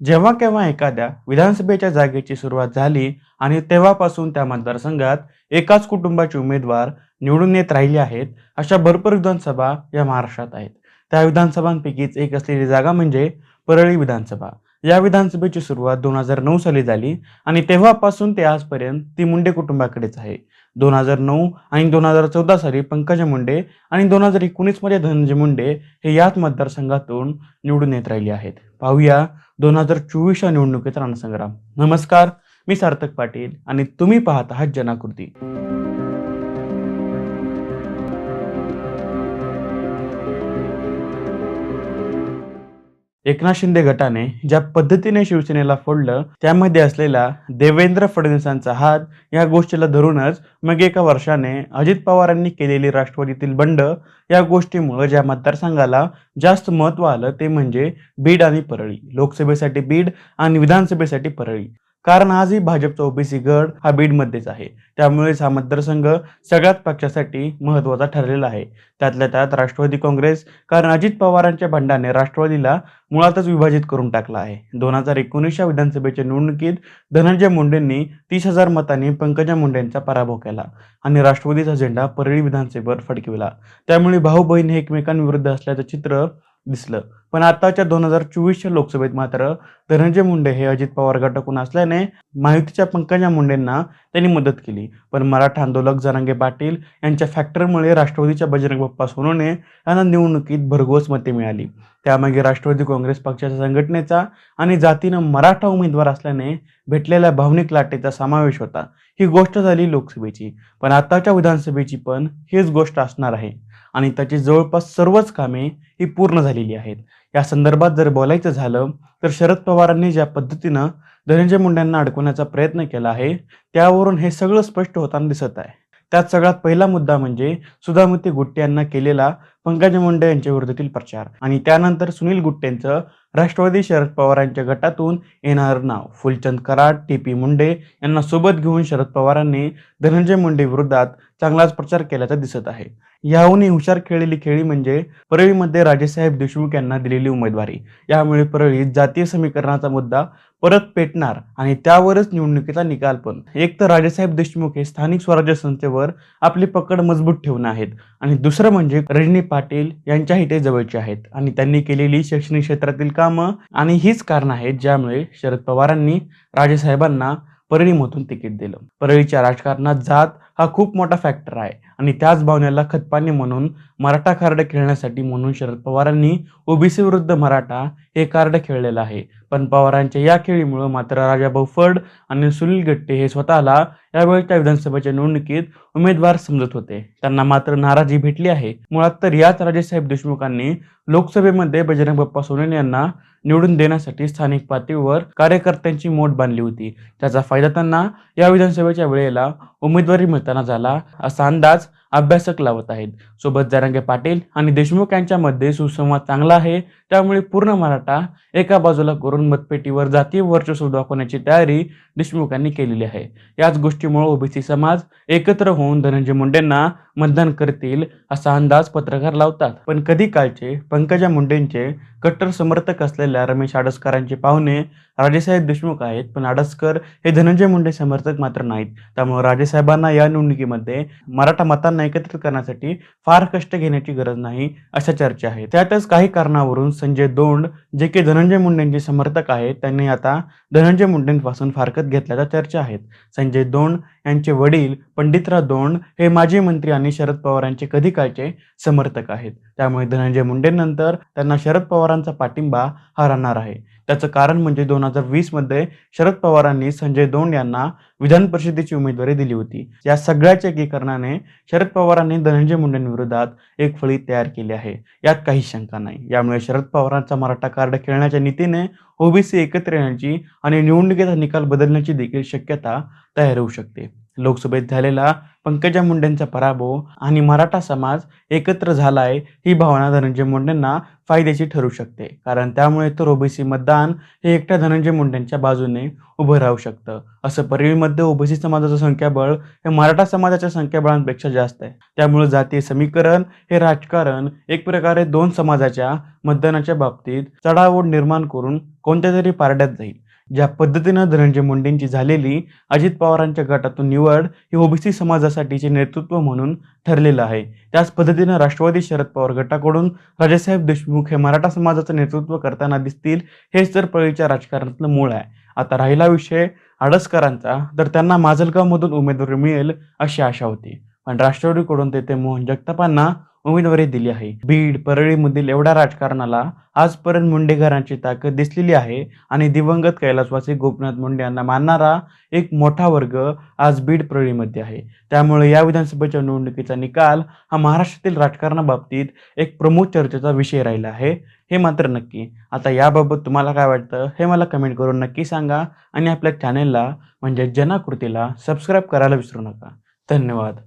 जेव्हा केव्हा एखाद्या विधानसभेच्या जागेची सुरुवात झाली आणि तेव्हापासून त्या मतदारसंघात एकाच कुटुंबाचे उमेदवार निवडून येत राहिले आहेत अशा भरपूर विधानसभा या महाराष्ट्रात आहेत. त्या विधानसभांपैकीच एक असलेली जागा म्हणजे परळी विधानसभा. या विधानसभेची सुरुवात दोन हजार नऊ साली झाली आणि तेव्हापासून ते आजपर्यंत ती मुंडे कुटुंबाकडेच आहे. दोन हजार नऊ आणि दोन हजार चौदा साली पंकजा मुंडे आणि दोन हजार एकोणीसमध्ये धनंजय मुंडे हे याच मतदारसंघातून निवडून येत राहिले आहेत. पाहूया दोन हजार चोवीसच्या निवडणुकीचा रणसंग्राम. नमस्कार मी सार्थक पाटील आणि तुम्ही पाहत आहात जनाकृती. एकनाथ शिंदे गटाने ज्या पद्धतीने शिवसेनेला फोडलं त्यामध्ये असलेला देवेंद्र फडणवीसांचा हात या गोष्टीला धरूनच मग एका वर्षाने अजित पवारांनी केलेली राष्ट्रवादीतील बंड या गोष्टीमुळे ज्या मतदारसंघाला जास्त महत्त्व आलं ते म्हणजे बीड आणि परळी. लोकसभेसाठी बीड आणि विधानसभेसाठी परळी. कारण आजही भाजपचा ओबीसी गड हा बीडमध्येच आहे. त्यामुळेच हा मतदारसंघ सगळ्याच पक्षासाठी महत्त्वाचा ठरलेला आहे. त्यातल्या त्यात राष्ट्रवादी काँग्रेस कारण अजित पवारांच्या भंडाने राष्ट्रवादीला मुळातच विभाजित करून टाकला आहे. दोन हजार एकोणीसच्या विधानसभेच्या निवडणुकीत धनंजय मुंडेंनी तीस हजार मतांनी पंकजा मुंडेंचा पराभव केला आणि राष्ट्रवादीचा झेंडा परळी विधानसभेवर फडकविला. त्यामुळे भाऊ बहीण हे एकमेकांविरुद्ध असल्याचं चित्र दिसलं. पण आताच्या दोन हजार चोवीसच्या लोकसभेत मात्र धनंजय मुंडे हे अजित पवार गटकून असल्याने माहितीच्या पंकजा मुंडेंना त्यांनी मदत केली. पण मराठा आंदोलक जरांगे पाटील यांच्या फॅक्टरमुळे राष्ट्रवादीच्या बजरंग बाप्पा सोनवणे यांना निवडणुकीत भरघोस मते मिळाली. त्यामागे राष्ट्रवादी काँग्रेस पक्षाच्या संघटनेचा आणि जातीनं मराठा उमेदवार असल्याने भेटलेल्या भावनिक लाटेचा समावेश होता. ही गोष्ट झाली लोकसभेची. पण आताच्या विधानसभेची पण हीच गोष्ट असणार आहे. आणि त्याची जवळपास सर्वच कामे ही पूर्ण झालेली आहेत. या संदर्भात जर बोलायचं झालं तर शरद पवारांनी ज्या पद्धतीनं धनंजय मुंडेंना अडकवण्याचा प्रयत्न केला आहे त्यावरून हे सगळं स्पष्ट होताना दिसत आहे. त्यात सगळ्यात पहिला मुद्दा म्हणजे सुधामती गुट्टे यांना केलेला पंकजा मुंडे यांच्या विरोधातील प्रचार. आणि त्यानंतर सुनील गुट्टेंचं राष्ट्रवादी शरद पवारांच्या गटातून येणार नाव. फुलचंद कराड टी पी मुंडे यांना सोबत घेऊन शरद पवारांनी धनंजय मुंडे विरोधात चांगलाच प्रचार केल्याचा दिसत आहे. याहूनही हुशार खेळलेली खेळी म्हणजे परळीमध्ये राजेसाहेब देशमुख यांना दिलेली उमेदवारी. यामुळे परळीत जातीय समीकरणाचा मुद्दा परत पेटणार आणि त्यावरच निवडणुकीचा निकाल पण. एक तर राजेसाहेब देशमुख हे स्थानिक स्वराज्य संस्थेवर आपली पकड मजबूत ठेवून आहेत. आणि दुसरं म्हणजे रजनी पाटील यांच्याही ते जवळचे आहेत. आणि त्यांनी केलेली शैक्षणिक क्षेत्रातील कामं आणि हीच कारण आहेत ज्यामुळे शरद पवारांनी राजेसाहेबांना परळीमधून तिकीट दिलं. परळीच्या राजकारणात जात हा खूप मोठा फॅक्टर आहे. आणि त्याच भावनेला खतपाणी म्हणून मराठा कार्ड खेळण्यासाठी म्हणून शरद पवारांनी ओबीसी विरुद्ध मराठा हे कार्ड खेळलेलं आहे. पण पवारांच्या या खेळीमुळं मात्र राजाभाऊ फड आणि सुनील गट्टे हे स्वतःला यावेळच्या विधानसभेच्या निवडणुकीत उमेदवार समजत होते. त्यांना मात्र नाराजी भेटली आहे. मुळात तर याच राजेसाहेब देशमुखांनी लोकसभेमध्ये बजरंग बाप्पा सोनेन यांना निवडून देण्यासाठी स्थानिक पातळीवर कार्यकर्त्यांची मोठ बांधली होती. त्याचा फायदा त्यांना या विधानसभेच्या वेळेला उमेदवारी मिळताना झाला असा अंदाज अभ्यासक लावत आहेत. सोबत जरांगे पाटील आणि देशमुख यांच्यामध्ये सुसंवाद चांगला आहे. त्यामुळे पूर्ण मराठा एका बाजूला करून मतपेटीवर जातीय वर्चस्व दाखवण्याची तयारी देशमुखांनी केलेली आहे. याच गोष्टीमुळे ओबीसी समाज एकत्र होऊन धनंजय मुंडेंना मतदान करतील असा अंदाज पत्रकार लावतात. पण कधी काळचे पंकजा मुंडेंचे कट्टर समर्थक असलेल्या रमेश आडसकरांचे पाहुणे राजेसाहेब देशमुख आहेत पण आडसकर हे धनंजय मुंडे समर्थक मात्र नाहीत. त्यामुळे राजेसाहेबांना या निवडणुकीमध्ये मराठा मतांना एकत्रित करण्यासाठी फार कष्ट घेण्याची गरज नाही अशा चर्चा आहे त्यातच काही कारणावरून संजय दोंड जे की धनंजय मुंडेंचे समर्थक आहेत त्यांनी आता धनंजय मुंडेंपासून फारकत घेतल्याच्या चर्चा आहेत. संजय दोंड यांचे वडील पंडितराव दोंड हे माजी मंत्री आणि शरद पवार यांचे कधी काळचे समर्थक आहेत. त्यामुळे धनंजय मुंडेंनंतर त्यांना शरद पवारांचा पाठिंबा हा राहणार आहे. त्याचं कारण म्हणजे दोन हजार वीसमध्ये शरद पवारांनी संजय दोंड यांना विधान परिषदेची उमेदवारी दिली होती. या सगळ्याच्या एकीकरणाने शरद पवारांनी धनंजय मुंडेंविरोधात एक फळी तयार केली आहे. यात काही शंका नाही. यामुळे शरद पवारांचा मराठा कार्ड खेळण्याच्या नीतीने ओबीसी एकत्र येण्याची आणि निवडणुकीचा निकाल बदलण्याची देखील शक्यता तयार होऊ शकते. लोकसभेत झालेला पंकजा मुंडेंचा पराभव आणि मराठा समाज एकत्र झालाय ही भावना धनंजय मुंडेंना फायद्याची ठरू शकते. कारण त्यामुळे तर ओबीसी मतदान हे एकट्या धनंजय मुंडेंच्या बाजूने उभं राहू शकतं. असं परिवीमध्ये ओबीसी समाजाचं संख्याबळ हे मराठा समाजाच्या संख्याबळांपेक्षा जास्त आहे. त्यामुळे जातीय समीकरण हे राजकारण एक प्रकारे दोन समाजाच्या मतदानाच्या बाबतीत चढाओढ निर्माण करून कोणत्या तरी पारड्यात जाईल. ज्या पद्धतीनं धनंजय मुंडेंची झालेली अजित पवारांच्या गटातून निवड ही ओबीसी समाजासाठीचे नेतृत्व म्हणून ठरलेलं आहे. त्याच पद्धतीनं राष्ट्रवादी शरद पवार गटाकडून राजेसाहेब देशमुख हे मराठा समाजाचं नेतृत्व करताना दिसतील हेच तर पळीच्या राजकारणातलं मूळ आहे. आता राहिला विषय आडसकरांचा तर त्यांना माजलगावमधून उमेदवारी मिळेल अशी आशा होती. पण राष्ट्रवादीकडून तेथे मोहन जगतापांना उमेदवारी दिली आहे. बीड परळीमधील एवढ्या राजकारणाला आजपर्यंत मुंडेघरांची ताकद दिसलेली आहे आणि दिवंगत कैलासवासी गोपीनाथ मुंडे यांना मानणारा एक मोठा वर्ग आज बीड परळीमध्ये आहे. त्यामुळे या विधानसभेच्या निवडणुकीचा निकाल हा महाराष्ट्रातील राजकारणाबाबतीत एक प्रमुख चर्चेचा विषय राहिला आहे. हे मात्र नक्की. आता याबाबत तुम्हाला काय वाटतं हे मला कमेंट करून नक्की सांगा आणि आपल्या चॅनेलला म्हणजे जनाकृतीला सबस्क्राईब करायला विसरू नका. धन्यवाद.